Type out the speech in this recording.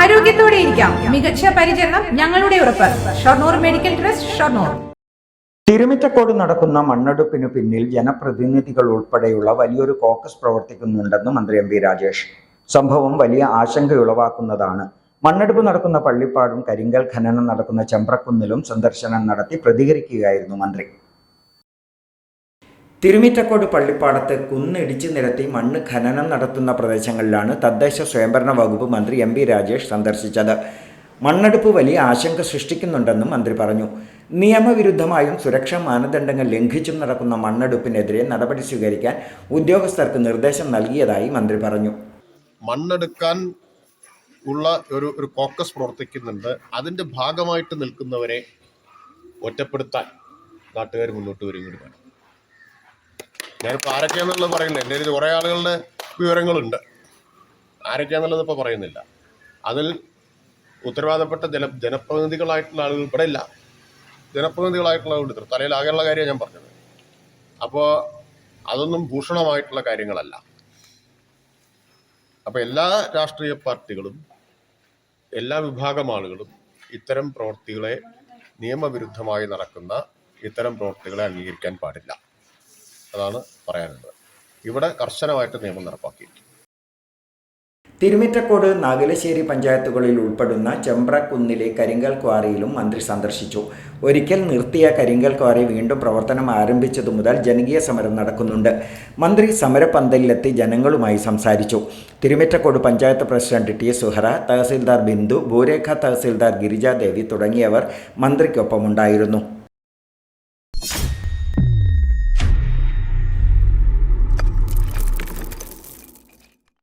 ആരോഗ്യത്തോടെ ഇരിക്കാം. മികച്ച പരിചരണം ഞങ്ങളുടെ ഉറപ്പ്. Shoranur medical trust Shoranur. Thirumittacode നടക്കുന്ന മണ്ണെടുപ്പിനു പിന്നിൽ ജനപ്രതിനിധികൾ ഉൾപ്പെടെയുള്ള വലിയൊരു കോക്കസ് പ്രവർത്തിക്കുന്നുണ്ടെന്ന് മന്ത്രി എം വി രാജേഷ്. സംഭവം വലിയ ആശങ്കയുളവാക്കുന്നതാണ് മണ്ണെടുപ്പ് നടക്കുന്ന പള്ളിപ്പാടും കരിങ്കൽ ഖനനം നടക്കുന്ന ചെമ്പ്രക്കുന്നിലും സന്ദർശനം നടത്തി പ്രതികരിക്കുകയായിരുന്നു മന്ത്രി. തിരുമിറ്റക്കോട് പള്ളിപ്പാടത്ത് കുന്നിടിച്ച് നിരത്തി മണ്ണ് ഖനനം നടത്തുന്ന പ്രദേശങ്ങളിലാണ് തദ്ദേശ സ്വയംഭരണ വകുപ്പ് മന്ത്രി എം പി രാജേഷ് സന്ദർശിച്ചത്. മണ്ണെടുപ്പ് വലിയ ആശങ്ക സൃഷ്ടിക്കുന്നുണ്ടെന്നും മന്ത്രി പറഞ്ഞു. നിയമവിരുദ്ധമായും സുരക്ഷാ മാനദണ്ഡങ്ങൾ ലംഘിച്ചും നടക്കുന്ന മണ്ണെടുപ്പിനെതിരെ നടപടി സ്വീകരിക്കാൻ ഉദ്യോഗസ്ഥർക്ക് നിർദ്ദേശം നൽകിയതായി മന്ത്രി പറഞ്ഞു. മണ്ണെടുക്കാൻ ഉള്ള ഒരു ഒരു കോക്കസ് പ്രവർത്തിക്കുന്നുണ്ട്. അതിന്റെ ഭാഗമായിട്ട് നിൽക്കുന്നവരെ ഒറ്റപ്പെടുത്താൻ നാട്ടുകാർ മുന്നോട്ട് വരികയും കൂടി വേണം ഞാനിപ്പോൾ ആരൊക്കെയാണെന്നുള്ളത് പറയുന്നത് എന്റെ ഇത് കുറേ ആളുകളുടെ വിവരങ്ങളുണ്ട്. ആരൊക്കെയാണെന്നുള്ളത് ഇപ്പോൾ പറയുന്നില്ല. അതിൽ ഉത്തരവാദപ്പെട്ട ജന ജനപ്രതിനിധികളായിട്ടുള്ള ആളുകൾ ഇവിടെ ഇല്ല. ജനപ്രതിനിധികളായിട്ടുള്ള ആളുകൾ തലയിൽ ആകെയുള്ള കാര്യമാണ് ഞാൻ പറഞ്ഞത്. അപ്പോൾ അതൊന്നും ഭൂഷണമായിട്ടുള്ള കാര്യങ്ങളല്ല. അപ്പോൾ എല്ലാ രാഷ്ട്രീയ പാർട്ടികളും എല്ലാ വിഭാഗം ആളുകളും ഇത്തരം പ്രവൃത്തികളെ നിയമവിരുദ്ധമായി നടക്കുന്ന ഇത്തരം പ്രവൃത്തികളെ അംഗീകരിക്കാൻ പാടില്ല. അതാണ് പറയാനുള്ളത്. ഇവിടെ കർശനമായിട്ട് നിയമം നടപ്പാക്കിയിരിക്കും തിരുമിറ്റക്കോട് നാഗലശ്ശേരി പഞ്ചായത്തുകളിൽ ഉൾപ്പെടുന്ന ചെമ്പ്രക്കുന്നിലെ കരിങ്കൽ ക്വാറിയിലും മന്ത്രി സന്ദർശിച്ചു. ഒരിക്കൽ നിർത്തിയ കരിങ്കൽ ക്വാറി വീണ്ടും പ്രവർത്തനം ആരംഭിച്ചതു മുതൽ ജനകീയ സമരം നടക്കുന്നുണ്ട്. മന്ത്രി സമരപന്തലിലെത്തി ജനങ്ങളുമായി സംസാരിച്ചു. തിരുമിറ്റക്കോട് പഞ്ചായത്ത് പ്രസിഡന്റ് ടി സുഹറ തഹസിൽദാർ ബിന്ദു ഭൂരേഖ തഹസിൽദാർ ഗിരിജാദേവി തുടങ്ങിയവർ മന്ത്രിക്കൊപ്പമുണ്ടായിരുന്നു.